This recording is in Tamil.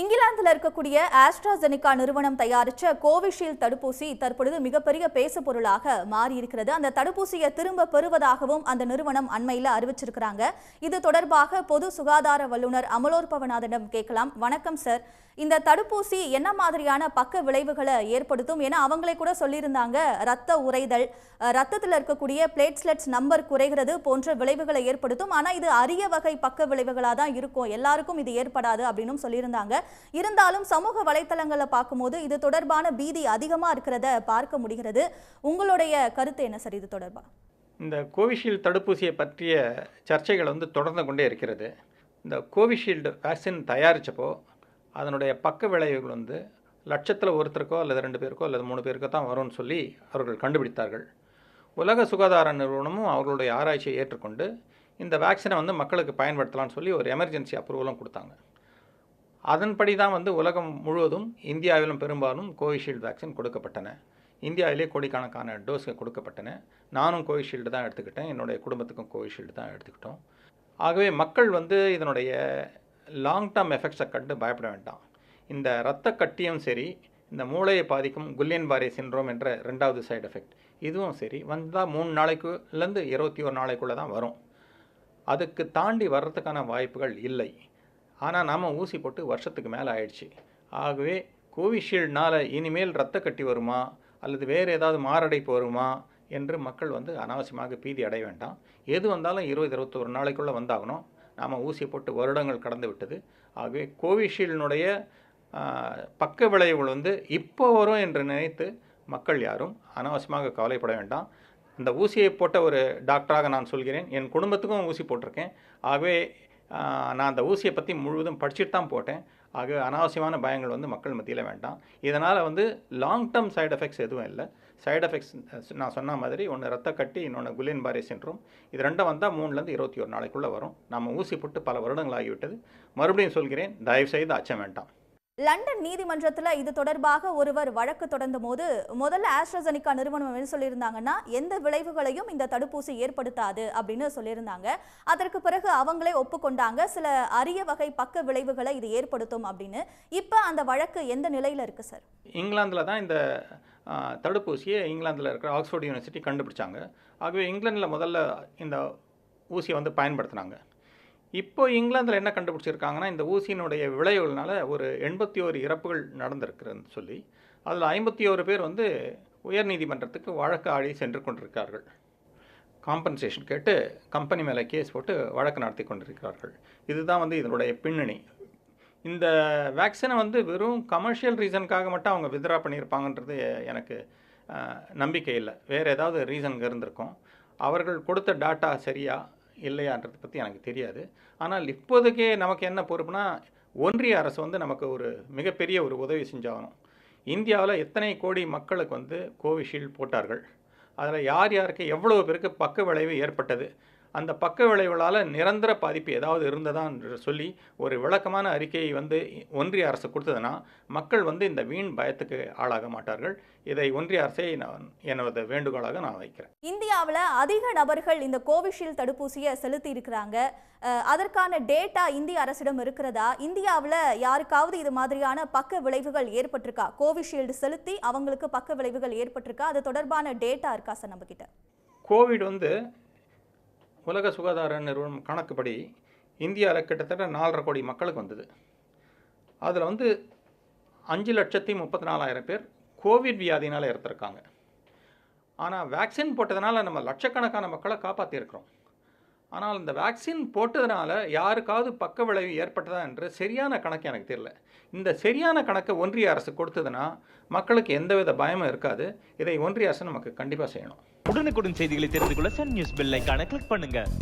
இங்கிலாந்தில் இருக்கக்கூடிய ஆஸ்ட்ராஜெனிகா நிறுவனம் தயாரித்த கோவிஷீல்டு தடுப்பூசி தற்பொழுது மிகப்பெரிய பேசு பொருளாக மாறி இருக்கிறது அந்த தடுப்பூசியை திரும்ப பெறுவதாகவும் அந்த நிறுவனம் அண்மையில் அறிவிச்சிருக்கிறாங்க. இது தொடர்பாக பொது சுகாதார வல்லுநர் அமலோற்பவநாதனிடம் கேட்கலாம். வணக்கம் சார். இந்த தடுப்பூசி என்ன மாதிரியான பக்க விளைவுகளை ஏற்படுத்தும் ஏன்னா அவங்களே கூட சொல்லியிருந்தாங்க. ரத்த உறைதல் ரத்தத்தில் இருக்கக்கூடிய பிளேட்ஸ்லெட்ஸ் நம்பர் குறைகிறது போன்ற விளைவுகளை ஏற்படுத்தும். ஆனால் இது அரிய வகை பக்க விளைவுகளாக தான் இருக்கும். எல்லாருக்கும் இது ஏற்படாது அப்படின்னு சொல்லியிருந்தாங்க. இருந்தாலும் சமூக வலைத்தளங்களை பார்க்கும்போது இது தொடர்பான பீதி அதிகமாக இருக்கிறத பார்க்க முடிகிறது. உங்களுடைய கருத்து என்ன சார் இது தொடர்பாக இந்த கோவிஷீல்டு தடுப்பூசியை பற்றிய சர்ச்சைகள் வந்து தொடர்ந்து கொண்டே இருக்கிறது. இந்த கோவிஷீல்டு வேக்சின் தயாரித்தப்போ அதனுடைய பக்க விளைவுகள் வந்து லட்சத்தில் ஒருத்தருக்கோ அல்லது ரெண்டு பேருக்கோ அல்லது மூணு பேருக்கோ தான் வரும்னு சொல்லி அவர்கள் கண்டுபிடித்தார்கள். உலக சுகாதார நிறுவனமும் அவர்களுடைய ஆராய்ச்சியை ஏற்றுக்கொண்டு இந்த வேக்சினை வந்து மக்களுக்கு பயன்படுத்தலாம்னு சொல்லி ஒரு எமர்ஜென்சி அப்ரூவலும் கொடுத்தாங்க. அதன்படி தான் வந்து உலகம் முழுவதும் இந்தியாவிலும் பெரும்பாலும் கோவிஷீல்டு வேக்சின் கொடுக்கப்பட்டன. இந்தியாவிலே கோடிக்கணக்கான டோஸ்கள் கொடுக்கப்பட்டன. நானும் கோவிஷீல்டு தான் எடுத்துக்கிட்டேன். என்னுடைய குடும்பத்துக்கும் கோவிஷீல்டு தான் எடுத்துக்கிட்டோம். ஆகவே மக்கள் வந்து இதனுடைய லாங் டேர்ம் எஃபெக்ட்ஸை கண்டு பயப்பட வேண்டாம். இந்த இரத்த கட்டியும் சரி இந்த மூளையை பாதிக்கும் குல்லியன் பாரி சின்ரோம் என்ற ரெண்டாவது சைடு எஃபெக்ட் இதுவும் சரி வந்தால் மூணு நாளைக்குலேருந்து இருபத்தி ஒரு நாளைக்குள்ளே தான் வரும். அதுக்கு தாண்டி வர்றதுக்கான வாய்ப்புகள் இல்லை. ஆனால் நாம் ஊசி போட்டு வருஷத்துக்கு மேலே ஆயிடுச்சு. ஆகவே கோவிஷீல்டுனால் இனிமேல் ரத்த கட்டி வருமா? அல்லது வேறு ஏதாவது மாரடைப்பு வருமா? என்று மக்கள் வந்து அனாவசியமாக பீதி அடைய வேண்டாம். எது வந்தாலும் இருபது இருபத்தொரு நாளைக்குள்ளே வந்தாகணும். நாம் ஊசி போட்டு வருடங்கள் கடந்து விட்டது. ஆகவே கோவிஷீல்டினுடைய பக்க விளைவுகள் வந்து இப்போ வரும் என்று நினைத்து மக்கள் யாரும் அனாவசியமாக கவலைப்பட வேண்டாம். இந்த ஊசியை போட்ட ஒரு டாக்டராக நான் சொல்கிறேன். என் குடும்பத்துக்கும் ஊசி போட்டிருக்கேன். ஆகவே நான் அந்த ஊசியை பற்றி முழுவதும் படிச்சுட்டு தான் போட்டேன். ஆக அனாவசியமான பயங்கள் வந்து மக்கள் மத்தியில் வேண்டாம். இதனால் வந்து லாங் டேர்ம் சைடு எஃபெக்ட்ஸ் எதுவும் இல்லை. சைடு எஃபெக்ட்ஸ் நான் சொன்ன மாதிரி ஒன்று ரத்த கட்டி இன்னொன்று குலின் பாரி சென்றும் இது ரெண்டும் வந்தால் மூணுலேருந்து இருபத்தி ஒரு நாளைக்குள்ளே வரும். நம்ம ஊசி போட்டு பல வருடங்கள் ஆகிவிட்டது. மறுபடியும் சொல்கிறேன் தயவுசெய்து அச்சம் வேண்டாம். லண்டன் நீதிமன்றத்தில் இது தொடர்பாக ஒருவர் வழக்கு தொடர்ந்த போது முதல்ல ஆஸ்ட்ராசெனிகா நிறுவனம் என்ன சொல்லியிருந்தாங்கன்னா எந்த விளைவுகளையும் இந்த தடுப்பூசி ஏற்படுத்தாது அப்படின்னு சொல்லியிருந்தாங்க. அதற்கு பிறகு அவங்களே ஒப்புக்கொண்டாங்க. சில அரிய வகை பக்க விளைவுகளை இது ஏற்படுத்தும் அப்படின்னு. இப்போ அந்த வழக்கு எந்த நிலையில் இருக்கு சார்? இங்கிலாந்தில் தான் இந்த தடுப்பூசியை இங்கிலாந்தில் இருக்கிற ஆக்ஸ்ஃபோர்ட் யூனிவர்சிட்டி கண்டுபிடிச்சாங்க. ஆகவே இங்கிலாந்தில் முதல்ல இந்த ஊசியை வந்து பயன்படுத்தினாங்க. இப்போ இங்கிலாந்தில் என்ன கண்டுபிடிச்சிருக்காங்கன்னா இந்த ஊசியினுடைய விளைவுகள்னால ஒரு எண்பத்தி ஓரு இறப்புகள் நடந்திருக்குன்னு சொல்லி அதில் ஐம்பத்தி ஓரு பேர் வந்து உயர்நீதிமன்றத்துக்கு வழக்கு ஆடி சென்று கொண்டிருக்கிறார்கள். காம்பன்சேஷன் கேட்டு கம்பெனி மேலே கேஸ் போட்டு வழக்கு நடத்தி கொண்டிருக்கிறார்கள். இதுதான் வந்து இதனுடைய பின்னணி. இந்த வேக்சினை வந்து வெறும் கமர்ஷியல் ரீசனுக்காக மட்டும் அவங்க வித்ரா பண்ணியிருப்பாங்கன்றது எனக்கு நம்பிக்கை இல்லை. வேறு ஏதாவது ரீசன் இருந்திருக்கும். அவர்கள் கொடுத்த டாட்டா சரியா? இல்லையான்றதை பற்றி எனக்கு தெரியாது. ஆனால் இப்போதைக்கே நமக்கு என்ன பொறுப்புனா ஒன்றிய அரசு வந்து நமக்கு ஒரு மிகப்பெரிய ஒரு உதவி செஞ்சாகணும். இந்தியாவில் எத்தனை கோடி மக்களுக்கு வந்து கோவிஷீல்டு போட்டார்கள்? அதில் யார் யாருக்கு எவ்வளோ பேருக்கு பக்க விளைவு ஏற்பட்டது? அந்த பக்க விளைவுகளால் நிரந்தர பாதிப்பு ஏதாவது இருந்ததா என்று சொல்லி ஒரு விளக்கமான அறிக்கையை வந்து ஒன்றிய அரசு கொடுத்ததுன்னா மக்கள் வந்து இந்த வீண் பயத்துக்கு ஆளாக மாட்டார்கள். இதை ஒன்றிய அரசை நான் எனது வேண்டுகோளாக நான் வைக்கிறேன். இந்தியாவில் அதிக நபர்கள் இந்த கோவிஷீல்டு தடுப்பூசியை செலுத்தி இருக்கிறாங்க அதற்கான டேட்டா இந்திய அரசிடம் இருக்கிறதா? இந்தியாவில் யாருக்காவது இது மாதிரியான பக்க விளைவுகள் ஏற்பட்டிருக்கா? கோவிஷீல்டு செலுத்தி அவங்களுக்கு பக்க விளைவுகள் ஏற்பட்டிருக்கா? அது தொடர்பான டேட்டா இருக்கா சார் நம்ம கிட்ட? கோவிட் வந்து உலக சுகாதார நிறுவனம் கணக்குப்படி இந்தியாவில் கிட்டத்தட்ட நாலரை கோடி மக்களுக்கு வந்தது. அதில் வந்து அஞ்சு லட்சத்தி முப்பத்தி நாலாயிரம் பேர் கோவிட் வியாதினால் இறந்துருக்காங்க. ஆனால் வேக்சின் போட்டதுனால நம்ம லட்சக்கணக்கான மக்களை காப்பாற்றியிருக்கிறோம் ஆனால் இந்த வேக்சின் போட்டதுனால யாருக்காவது பக்க விளைவு ஏற்பட்டதா என்று சரியான கணக்கு எனக்கு தெரியல. இந்த சரியான கணக்கை ஒன்றிய அரசு கொடுத்ததுன்னா மக்களுக்கு எந்தவித பயமும் இருக்காது. இதை ஒன்றிய அரசு நமக்கு கண்டிப்பாக செய்யணும். உடனுக்குடன் செய்திகளை தெரிந்து கொள்ள சன் நியூஸ் பெல் கிளிக் பண்ணுங்கள்